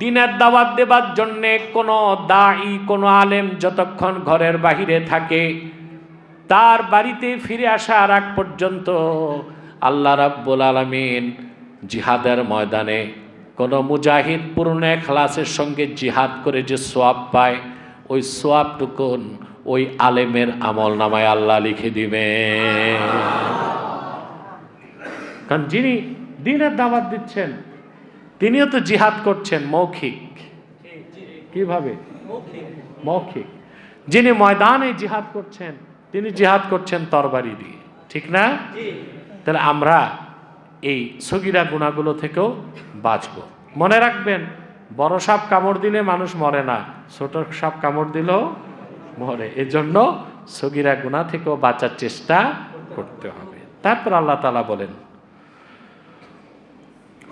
দিনের দাওয়াত দেবার জন্যে কোনো দায়ী, কোনো আলেম যতক্ষণ ঘরের বাহিরে থাকে, তার বাড়িতে ফিরে আসার আগ পর্যন্ত আল্লাহ রাব্বুল আলমিন জিহাদের ময়দানে কোনো মুজাহিদ পূর্ণ খালাসের সঙ্গে জিহাদ করে যে সোয়াব পায়, ওই সোয়াবটুকুন ওই আলেমের আমল নামায় আল্লাহ লিখে দিবে কারণ যিনি দিনের দাওয়াত দিচ্ছেন তিনিও তো জিহাদ করছেন, মৌখিক। কীভাবে? মৌখিক। যিনি ময়দানে জিহাদ করছেন, তিনি জিহাদ করছেন তরবারি দিয়ে। ঠিক না? তাহলে আমরা এই সগিরা গুণাগুলো থেকেও বাঁচব। মনে রাখবেন, বড় সাপ কামড় দিলে মানুষ মরে না, ছোট সাপ কামড় দিলেও মরে। এজন্য সগিরা গুণা থেকেও বাঁচার চেষ্টা করতে হবে। তারপর আল্লাহ তালা বলেন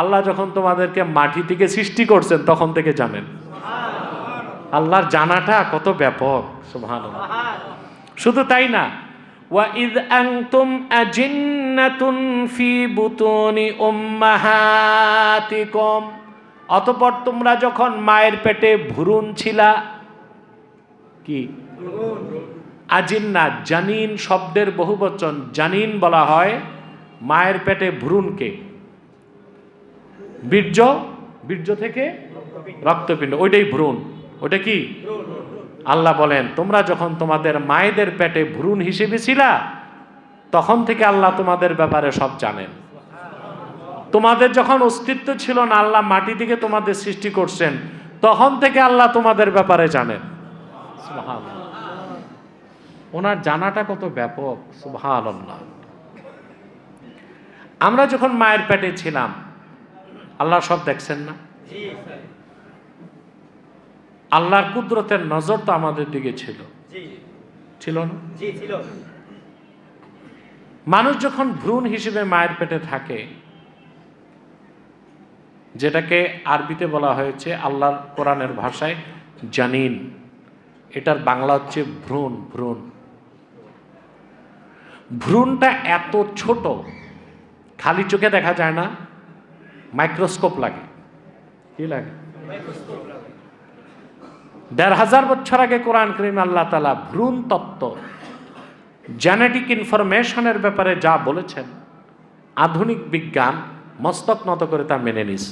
আল্লাহ যখন তোমাদেরকে মাটি থেকে সৃষ্টি করছেন, তখন থেকে জানেন। আল্লাহর জানাটা কত ব্যাপক সুবহান শুধু তাই না আনতুম আজিন্নাতুন ফি বুতুনি উম্মাহাতিকুম, অতঃপর তোমরা যখন মায়ের পেটে ভ্রূণ ছিলা, কি? আজিন্না, জানিন শব্দের বহুবচন, জানিন বলা হয় মায়ের পেটে ভ্রূণকে। বীর্য বীর্য থেকে রক্তপিণ্ড, ওইটাই ভ্রূণ। ওটা কি? আল্লাহ বলেন, তোমরা যখন তোমাদের মায়েদের পেটে ভ্রূণ হিসেবে ছিলা, তখন থেকে আল্লাহ তোমাদের ব্যাপারে সব জানেন। তোমাদের যখন অস্তিত্ব ছিল না, আল্লাহ মাটি থেকে তোমাদের সৃষ্টি করছেন, তখন থেকে আল্লাহ তোমাদের ব্যাপারে জানেন। ওনার জানাটা কত ব্যাপক সুভাল আমরা যখন মায়ের পেটে ছিলাম আল্লাহ সব দেখছেন না? আল্লাহর কুদরতের নজর তো আমাদের দিকে ছিল। ছিল না? মানুষ যখন ভ্রূণ হিসেবে মায়ের পেটে থাকে যেটাকে আরবিতে বলা হয়েছে আল্লাহর কোরআনের ভাষায় জানিন এটার বাংলা হচ্ছে ভ্রূণ ভ্রূণ। ভ্রূণটা এত ছোট খালি চোখে দেখা যায় না। মাইক্রোস্কোপ লাগে। কি লাগে? দেড় হাজার বছর আগে কোরআন করিম আল্লাহ তালা ভ্রূণ তত্ত্ব জেনেটিক ইনফরমেশনের ব্যাপারে যা বলেছেন, আধুনিক বিজ্ঞান মস্তক নত করে তা মেনে নিস।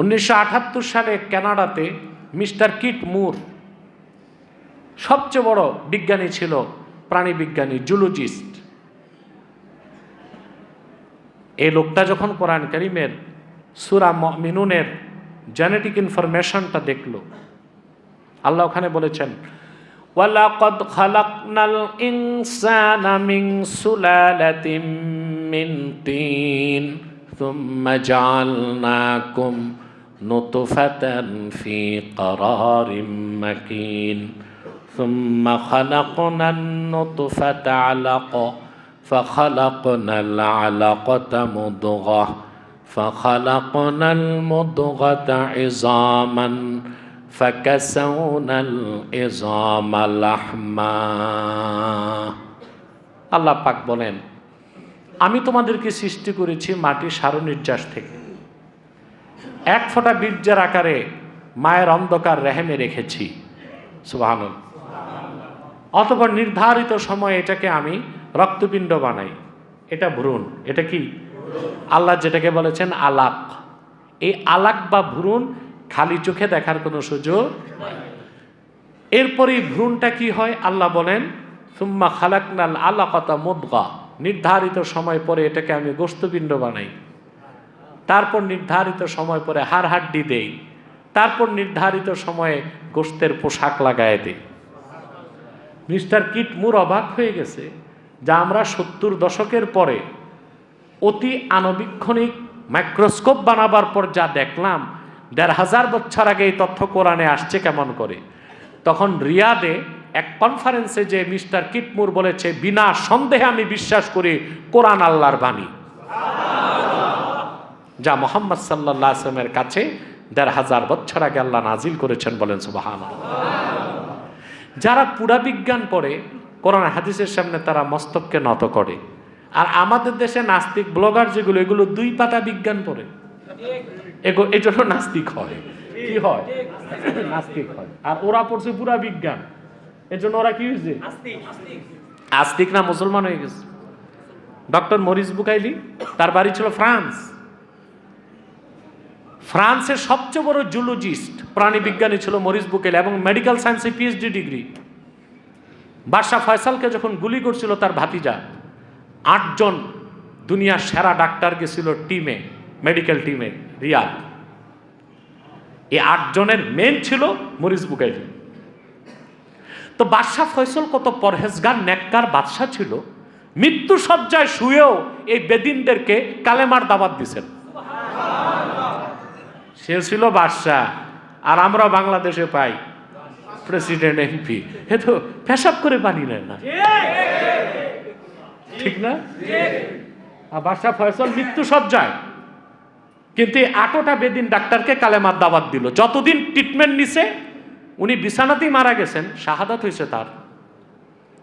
উনিশশো আটাত্তর সালে কানাডাতে মিস্টার কিট মুর, সবচেয়ে বড় বিজ্ঞানী ছিল প্রাণী বিজ্ঞানী জুলজিস্ট এই লোকটা যখন কোরআন করিমের সুরা মিনুনের জেনেটিক ইনফরমেশনটা দেখলো আল্লাহ ওখানে বলেছেন ওয়ালাকদ খালাকনাল ইনসানা মিন সুলালাতিন মিন তিন ثم جعلناكم نطفة في قرار مكين ثم خلقنا النطفة علقة فخلقنا العلقة مضغة فخلقنا المضغة عظاما فكسونا العظام لحما আল্লাহ পাক বলেন আমি তোমাদেরকে সৃষ্টি করেছি মাটির সারু নির্যাস থেকে এক ফোঁটা বীর্যের আকারে মায়ের অন্ধকার রেহেমে রেখেছি সুবাহ অতপর নির্ধারিত সময় এটাকে আমি রক্তপিণ্ড বানাই। এটা ভ্রূণ। এটা কি? আল্লাহ যেটাকে বলেছেন আলাক। এই আলাক বা ভ্রূণ খালি চোখে দেখার কোনো সুযোগ। এরপরে ভ্রূণটা কি হয়? আল্লাহ বলেন, সুম্মা খালাকনাল আলাকতা মুদগা। নির্ধারিত সময় পরে এটাকে আমি গোস্তপিণ্ড বানাই। তারপর নির্ধারিত সময় পরে হাড় হাড্ডি দেই। তারপর নির্ধারিত সময়ে গোস্তের পোশাক লাগায় দেই। মিস্টার কিট মুর অবাক হয়ে গেছে। যা আমরা সত্তর দশকের পরে অতি আণবিক্ষণিক মাইক্রোস্কোপ বানাবার পর যা দেখলাম, দেড় হাজার বছর আগে এই তথ্য কোরআনে আসছে কেমন করে? তখন রিয়াদে এক কনফারেন্সে যে মিস্টার কিটমুর বলেছে, বিনা সন্দেহে আমি বিশ্বাস করি কোরআন আল্লাহর বাণী। যা মোহাম্মদ সাল্লাহ আসলামের কাছে দেড় হাজার বছর আগে আল্লাহ নাজিল করেছেন বলেন সুবাহান যারা পুরা বিজ্ঞান পড়ে কোরআন হাদিসের সামনে তারা মস্তককে নত করে। আর আমাদের দেশে নাস্তিক, ব্লগার যেগুলো, এগুলো দুই পাতা বিজ্ঞান পড়ে। এগো এই জন্য নাস্তিক হয়। কি হয়? নাস্তিক হয়। আর ওরা পড়ছে পুরা বিজ্ঞান। এর জন্য ওরা কি হয়েছে? আস্তিক না মুসলমান হয়ে গেছে। ডক্টর মরিস বুকাইলি, তার বাড়ি ছিল ফ্রান্স। ফ্রান্সের সবচেয়ে বড় জুলজিস্ট, প্রাণী বিজ্ঞানী ছিল মরিস বুকেল এবং মেডিকেল সায়েন্সে পিএইচডি ডিগ্রি বাদশাহ ফয়সালকে যখন গুলি করছিল তার ভাতিজা, আটজন দুনিয়ার সেরা ডাক্তার গেছিল টিমে মেডিকেল টিমে রিয়াদ। এই আটজনের মেন ছিল মরিস বুকাইলি তো বাদশাহ ফয়সল কত পরহেজগার, নেককার বাদশাহ ছিল মৃত্যু সজ্জায় শুয়েও এই বেদিনদেরকে কালেমার দাবাত দিছেন। সে ছিল বাদশাহ, আর আমরা বাংলাদেশে পাই। President MP. এ তো পেশাব করে পানি নেয় না। ঠিক। না? আর বাদশাহ ফয়সল মৃত্যু সজ্জায় কিন্তু এই আটোটা বেদিন ডাক্তারকে কালেমার দাবাত দিল। যতদিন ট্রিটমেন্ট নিছে উনি বিছানাতেই মারা গেছেন শাহাদাত হয়েছে তার।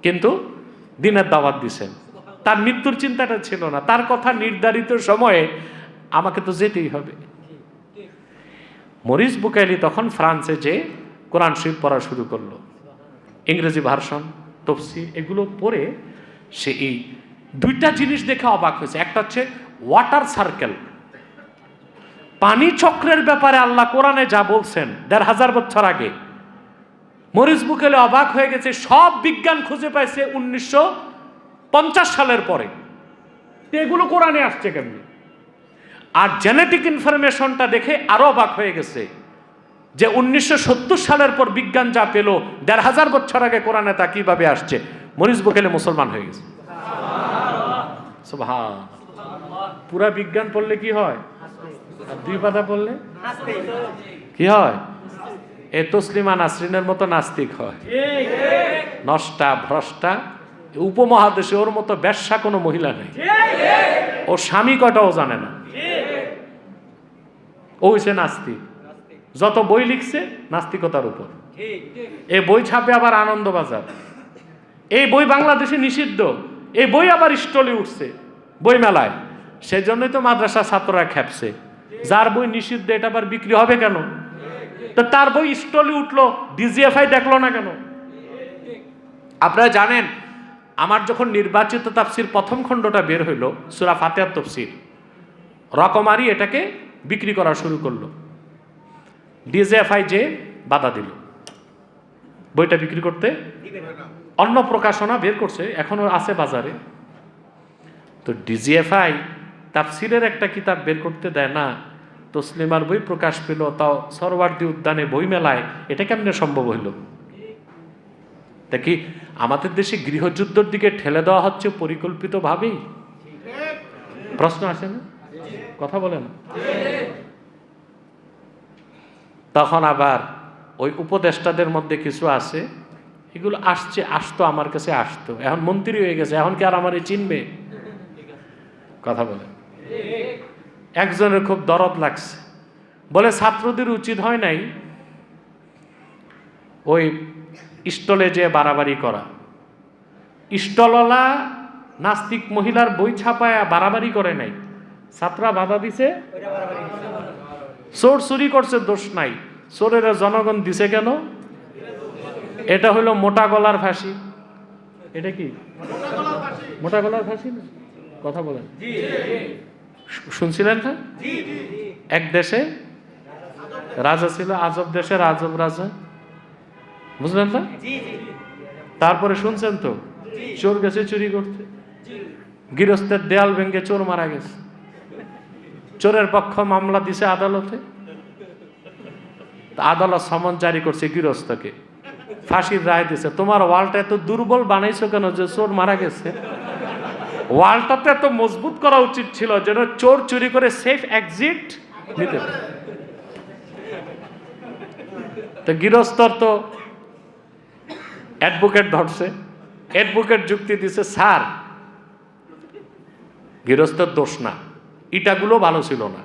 কিন্তু দিনের দাওয়াত দিছেন। তার মৃত্যুর চিন্তাটা ছিল না। তার কথা নির্ধারিত সময়ে আমাকে তো যেতেই হবে। মরিস বুকাইলি তখন ফ্রান্সে যে কোরআন শরীফ পড়া শুরু করল। ইংরেজি ভার্সন তফসি এগুলো পড়ে সে এই দুইটা জিনিস দেখে অবাক হয়েছে। একটা হচ্ছে ওয়াটার সার্কেল পানি চক্রের ব্যাপারে আল্লাহ কোরআনে যা বলছেন, দেড় হাজার বছর আগে মরিস বুকেলে অবাক হয়ে গেছে, সব বিজ্ঞান খুঁজে পাইছে উনিশশো পঞ্চাশ সালের পরে। এগুলো কোরআনে আসছে কেমনি? আর জেনেটিক ইনফরমেশনটা দেখে আরও অবাক হয়ে গেছে। যে উনিশশো সত্তর সালের পর বিজ্ঞান যা পেল, দেড় হাজার বছর আগে কোরআনে তা কীভাবে আসছে? মরিস বুকেলে মুসলমান হয়ে গেছে। পুরা বিজ্ঞান পড়লে কি হয়? দুই পাতা পড়লে? কি হয়? এ তসলিমা নাসরিনের মতো নাস্তিক হয়। নষ্টা, ভ্রষ্টা উপমহাদেশে ওর মতো ব্যবসা কোনো মহিলা নেই। ও স্বামী কটাও জানে না। ও হইছে নাস্তিক। যত বই লিখছে নাস্তিকতার উপর। এই বই ছাপে আবার আনন্দবাজার। এই বই বাংলাদেশে নিষিদ্ধ। এই বই আবার স্টলে উঠছে বই মেলায় সেজন্যই তো মাদ্রাসা ছাত্ররা খেপছে। যার বই নিষিদ্ধ এটা আবার বিক্রি হবে কেন? তো তার বই স্টলে উঠল ডিজিএফআই দেখল না কেন? আপনারা জানেন আমার যখন নির্বাচিত তাফসির প্রথম খণ্ডটা বের হইল সুরা ফাতেহার তফসির রকমারি এটাকে বিক্রি করা শুরু করল। ডিজিএফআই যে বাধা দিল। বইটা বিক্রি করতে অন্য প্রকাশনা বের করছে, এখনও আছে বাজারে। তো ডিজিএফআই তাফসিরের একটা কিতাব বের করতে দেয় না। তসলিমার বই প্রকাশ পেল, তাও সরওয়ার্দী উদ্যানে বই মেলায় এটা কেমনে সম্ভব হইল? দেখি, আমাদের দেশে গৃহযুদ্ধর দিকে ঠেলে দেওয়া হচ্ছে পরিকল্পিতভাবেই। প্রশ্ন আসে না? কথা বলেন। তখন আবার ওই উপদেষ্টাদের মধ্যে কিছু আছে এগুলো আসছে আসতো আমার কাছে আসতো। এখন মন্ত্রী হয়ে গেছে এখন কি আর আমার চিনবে? কথা বলে। একজনের খুব দরদ লাগছে। বলে ছাত্রদের উচিত হয় নাই ওই স্টলে যে বাড়াবাড়ি করা। স্টলওয়ালা নাস্তিক মহিলার বই ছাপায় বাড়াবাড়ি করে নাই। ছাত্ররা বাধা দিছে? চোর চুরি করছে দোষ নাই। চোরের জনগণ দিছে কেন? এটা হলো মোটা গলার ফাঁসি। এটা কি? মোটা গলার ফাঁসি না? কথা বলেন। শুনছিলেন না? এক দেশে রাজা ছিল, আজব দেশের আজব রাজা। বুঝলেন না? তারপরে শুনছেন তো? চোর গেছে, চুরি করতে গৃহস্থের দেয়াল ভেঙে চোর মারা গেছে। চোরের পক্ষ মামলা দিছে আদালতে। আদালত সমন জারি করছে গৃহস্থকে। ফাঁসির রায় দিছে। তোমার ওয়ালটা এত দুর্বল বানাইছো কেন যে চোর মারা গেছে? ওয়ালটা তো এত মজবুত করা উচিত ছিল যেন চোর চুরি করে সেফ এক্সিট নিতে তো গৃহস্থর তো অ্যাডভোকেট ধরছে। অ্যাডভোকেট যুক্তি দিছে, স্যার, গৃহস্থর দোষ না। ইটাগুলো ভালো ছিল না।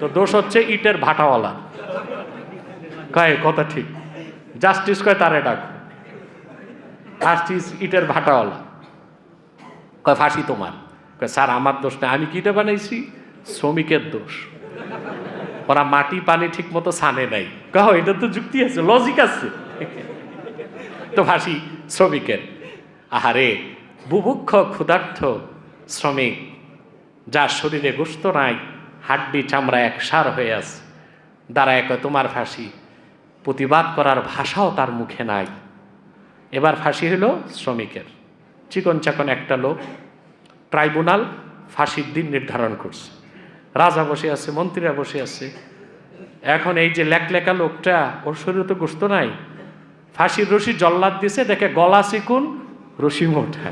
তো দোষ হচ্ছে ইটের ভাটাওয়ালা। কয়, কথা ঠিক। জাস্টিস কয়, তারে ডাক। জাস্টিস ইটের ভাটাওয়ালা। কয়, ফাঁসি তোমার। কয়, স্যার, আমার দোষ না আমি কিটা বানাইছি? শ্রমিকের দোষ। ওরা মাটি পানি ঠিক মতো সানে নাই কহ এটা তো যুক্তি আছে লজিক আছে। তো ফাঁসি শ্রমিকের। আহারে, বুভুক্ষ, ক্ষুধার্থ শ্রমিক, যার শরীরে গোস্ত নাই, হাড্ডি চামড়া একসার হয়ে আছে। দাঁড়ায় তোমার ফাঁসি। প্রতিবাদ করার ভাষাও তার মুখে নাই। এবার ফাঁসি হলো শ্রমিকের। চিকন চাকন একটা লোক ট্রাইব্যুনাল ফাঁসির দিন নির্ধারণ করছে। রাজা বসে আছে, মন্ত্রীরা বসে আছে। এখন এই যে লেকলেকা লোকটা, ওর শরীরে তো গোস্ত নাই। ফাঁসির রশি জল্লাদ দিছে, দেখে গলা চিকুন, রশি মোটা।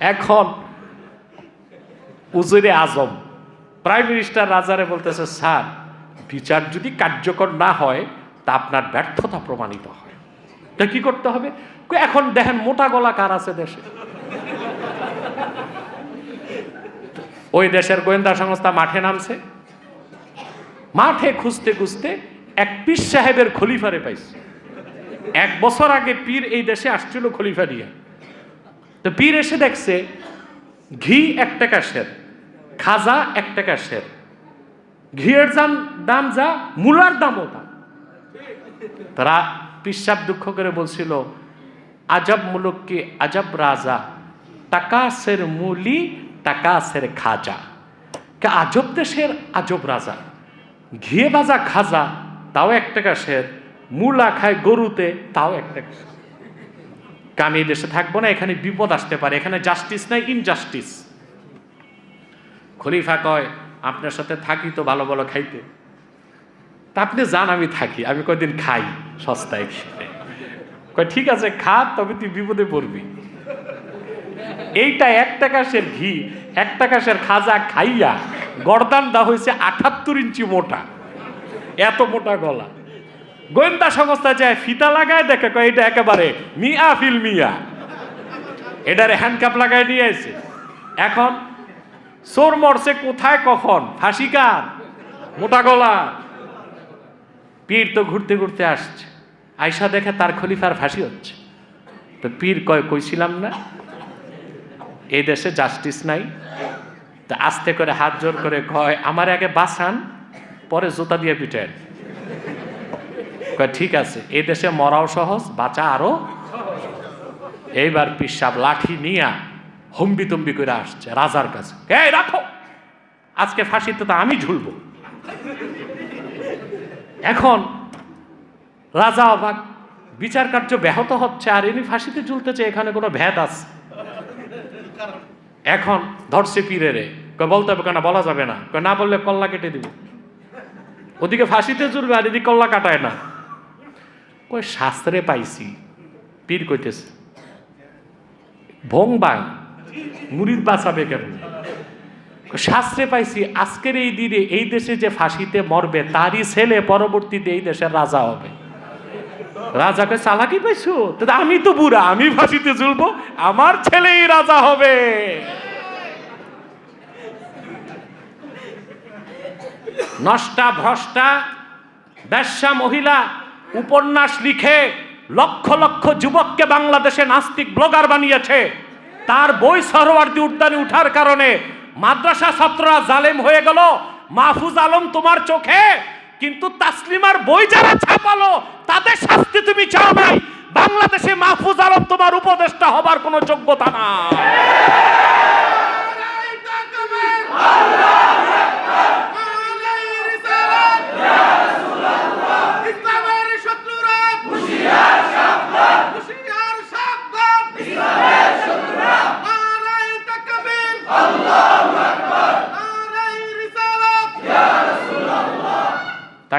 এখন উজুরে আজম, প্রাইম মিনিস্টার রাজারে বলতেছে, স্যার বিচার যদি কার্যকর না হয়, তা আপনার ব্যর্থতা প্রমাণিত হয়। তা কি করতে হবে? এখন দেখেন মোটা গলা কার আছে দেশে? ওই দেশের গোয়েন্দা সংস্থা মাঠে নামছে। মাঠে খুঁজতে খুঁজতে এক পীর সাহেবের খলিফারে পাইছে। এক বছর আগে পীর এই দেশে আসছিল খলিফা দিয়ে। তো পীর এসে দেখছে, ঘি এক টাকা শের খাজা এক টাকা শের ঘিয়ের দাম যা, মূলার দামও তা। তারা পিসাব দুঃখ করে বলছিল, আজব মুলুক কি, আজব রাজা। টাকা সের মূলি, টাকা সের খাজা। কে আজব দেশের আজব রাজা। ঘিয়ে ভাজা খাজা, তাও এক টাকা শের মূলা খায় গরুতে, তাও এক টাকা। আমি দেশে থাকব না, এখানে বিপদ আসতে পারে। এখানে জাস্টিস নাই ইনজাস্টিস খলিফা কয় আপনার সাথে থাকি তো ভালো ভালো খাইতে। তা আপনি যান, আমি থাকি। আমি কয়দিন খাই সস্তায় খেয়ে কয়, ঠিক আছে, খা, তবে তুই বিপদে পড়বি। এইটা এক টাকা সের ঘি, এক টাকা সের খাজা খাইয়া গরদান দা হয়েছে আঠাত্তর ইঞ্চি মোটা। এত মোটা গলা। গোয়েন্দা সংস্থা যায়, ফিতা লাগায়, দেখে কয় এটা একেবারে মিয়া ফিল মিয়া। এটারে হ্যান্ডকাপ লাগায় নিয়ে এসে এখন চোর মরছে কোথায়, কখন? ফাঁসি কার? মোটা গলা। পীর তো ঘুরতে ঘুরতে আসছে। আয়সা দেখে তার খলিফার ফাঁসি হচ্ছে। তো পীর কয়, কইছিলাম না এই দেশে জাস্টিস নাই। তা আস্তে করে হাত জোর করে কয়, আমার আগে বাসান পরে জুতা দিয়ে পিটেন। কয়, ঠিক আছে এই দেশে মরাও সহজ, বাঁচা আরও এইবার পিসাব লাঠি নিয়া হম্বি তম্বি করে আসছে রাজার কাছে। এই, রাখো! আজকে ফাঁসিতে তো আমি ঝুলবো। এখন রাজা অবাক, বিচার কার্য ব্যাহত হচ্ছে আর ইনি ফাঁসিতে ঝুলতেছে, এখানে কোনো ভেদ আছে? এখন ধরছে পীরে রে বলতে হবে কেন বলা যাবে না। না বললে কল্লা কেটে দিব। ওদিকে ফাঁসিতে ঝুলবে আর এদিকে কল্লা কাটায় না। কই শাস্ত্রে পাইছি। পীর কইতেছে, ভং বাং মুড়ির বাঁচাবে কেন? শাস্ত্রে পাইছি, আজকের এই দিনে এই দেশে যে ফাঁসিতে মরবে, তারই ছেলে পরবর্তীতে এই দেশের রাজা হবে। রাজাকে চালাকি পাইছো? তো আমি তো বুড়া, আমি ফাঁসিতে ঝুলবো, আমার ছেলেই রাজা হবে। নষ্টা ভ্রষ্টা, ব্যবসা মহিলা, উপন্যাস লিখে লক্ষ লক্ষ যুবককে বাংলাদেশে নাস্তিক ব্লগার বানিয়েছে। তার বই সরোয়ার্দি উদ্যানে উঠার কারণে মাদ্রাসা ছাত্ররা জালেম হয়ে গেল। মাহফুজ আলম তোমার চোখে, কিন্তু তাসলিমার বই যারা ছাপালো, তাদের শাস্তি তুমি চাও নাই। বাংলাদেশে মাহফুজ আলম তোমার উপদেষ্টা হবার কোনো যোগ্যতা না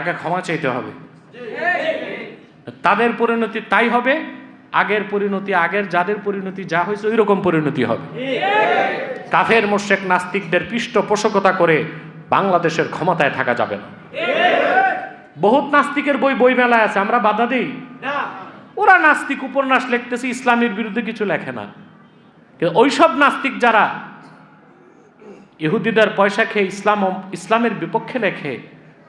তাকে ক্ষমা চাইতে হবে। তাদের পরিণতি তাই হবে, আগের পরিণতি, আগের যাদের পরিণতি যা হয়েছে ওই রকম পরিণতি হবে। কাফের মোশেক নাস্তিকদের পৃষ্ঠপোষকতা করে বাংলাদেশের ক্ষমতায় থাকা যাবে না। বহুত নাস্তিকের বই বই মেলায় আছে, আমরা বাধা দিই। ওরা নাস্তিক উপন্যাস লিখতেছে, ইসলামের বিরুদ্ধে কিছু লেখে না। ওইসব নাস্তিক যারা ইহুদিদের পয়সা খেয়ে ইসলাম, ইসলামের বিপক্ষে লেখে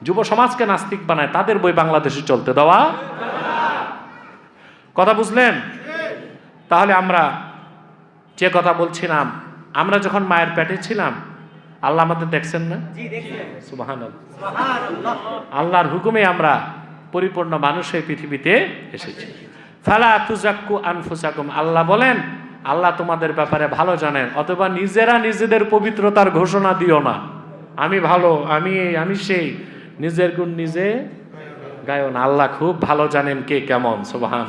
যুব সমাজকে নাস্তিক বানায় তাদের বই বাংলাদেশে চলতে দেওয়া। কথা বুঝলেন? তাহলে আমরা যে কথা বলছিলাম আমরা যখন মায়ের পেটে ছিলাম আল্লাহ আমাদের দেখছেন না? সুবাহান আল্লাহর হুকুমে আমরা পরিপূর্ণ মানুষ হয়ে পৃথিবীতে এসেছি। ফালা তুজাক্কু আনফুসাকুম। আল্লাহ বলেন আল্লাহ তোমাদের ব্যাপারে ভালো জানেন অথবা নিজেরা নিজেদের পবিত্রতার ঘোষণা দিও না। আমি ভালো আমি আমি সেই। নিজের গুণ নিজে গায়ন। আল্লাহ খুব ভালো জানেন কে কেমন সুবাহান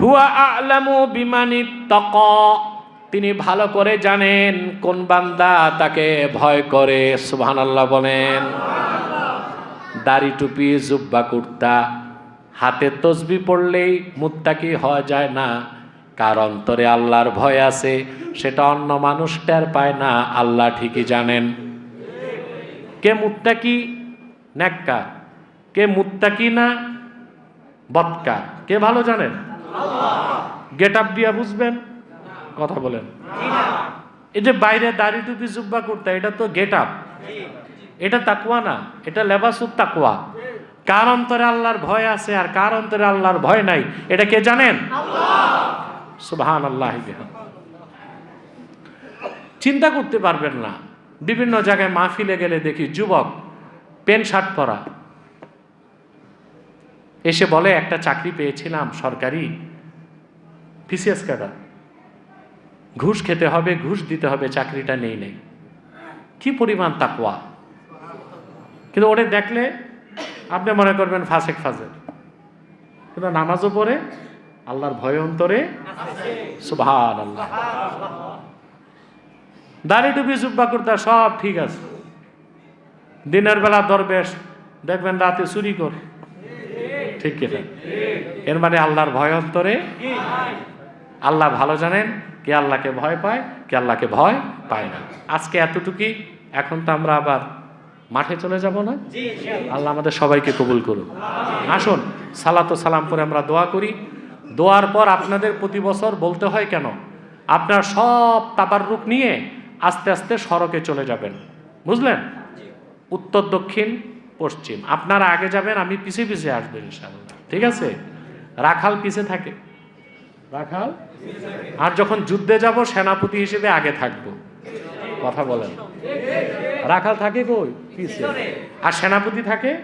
হুয়া আলামু বিমানি তক। তিনি ভালো করে জানেন কোন বান্দা তাকে ভয় করে সুবহান আল্লাহ বলেন দাড়ি টুপি জুব্বা কুর্তা। হাতে তসবি পড়লেই মুত্তাকি হওয়া যায় না কার অন্তরে আল্লাহর ভয় আছে সেটা অন্য মানুষ টের পায় না আল্লাহ ঠিকই জানেন। কে মুত্তাকি ন্যাক্কা কে মুত্তাকি না বৎকার কে ভালো জানেন? গেট আপ দিয়া বুঝবেন কথা বলেন। এই যে বাইরে দাড়ি টুপি জুব্বা করতে এটা তো গেট আপ এটা তাকুয়া না এটা লেবাসুত তাকুয়া কার অন্তরে আল্লাহর ভয় আছে আর কার অন্তরে আল্লাহর ভয় নাই এটা কে জানেন? সুবহান আল্লাহ চিন্তা করতে পারবেন না বিভিন্ন জায়গায় মাহফিলে গেলে দেখি যুবক প্যান্ট শার্ট পরা। এসে বলে, একটা চাকরি পেয়েছিলাম সরকারি পিসিএস ক্যাডার ঘুষ খেতে হবে, ঘুষ দিতে হবে, চাকরিটা নেই নেই। কি পরিমাণ তাকওয়া? কিন্তু ওরে দেখলে, আপনি মনে করবেন ফাসেক ফাজের কিন্তু নামাজও পড়ে, আল্লাহর ভয় অন্তরে সুভান আল্লাহ দাড়ি টুপি জুব্বা করতে সব ঠিক আছে। দিনের বেলা দরবেশ দেখবেন রাতে চুরি করে। ঠিক কিনা এর মানে আল্লাহর ভয় অন্তরে। আল্লাহ ভালো জানেন কে আল্লাহকে ভয় পায় কে আল্লাহকে ভয় পায় না। আজকে এতটুকুই এখন তো আমরা আবার মাঠে চলে যাব না? আল্লাহ আমাদের সবাইকে কবুল করুন আসুন সালাত সালাম করে আমরা দোয়া করি। দোয়ার পর আপনাদের প্রতি বছর বলতে হয় কেন? আপনার সব তাবাররুক নিয়ে আস্তে আস্তে সড়কে চলে যাবেন। বুঝলেন? উত্তর, দক্ষিণ, পশ্চিম। আপনারা আগে যাবেন, আমি পিছিয়ে পিছিয়ে আসবেন ইনশাআল্লাহ। ঠিক আছে? রাখাল পিছে থাকে। রাখাল? আর যখন যুদ্ধে যাব, সেনাপতি হিসেবে আগে থাকব। কথা বলেন। রাখাল থাকে কই? পিছে। আর সেনাপতি থাকে?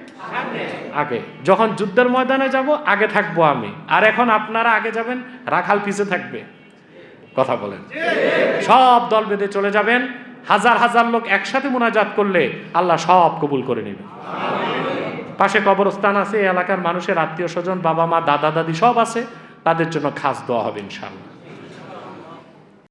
আগে। যখন যুদ্ধের ময়দানে যাব, আগে থাকব আমি। আর এখন আপনারা আগে যাবেন, রাখাল পিছে থাকবে। কথা বলেন। সব দল বেঁধে চলে যাবেন। হাজার হাজার লোক একসাথে মোনাজাত করলে আল্লাহ সব কবুল করে নেবে। পাশে কবরস্থান আছে, এলাকার মানুষের আত্মীয় স্বজন, বাবা মা, দাদা দাদি সব আছে। তাদের জন্য খাস দেওয়া হবে ইনশাল্লাহ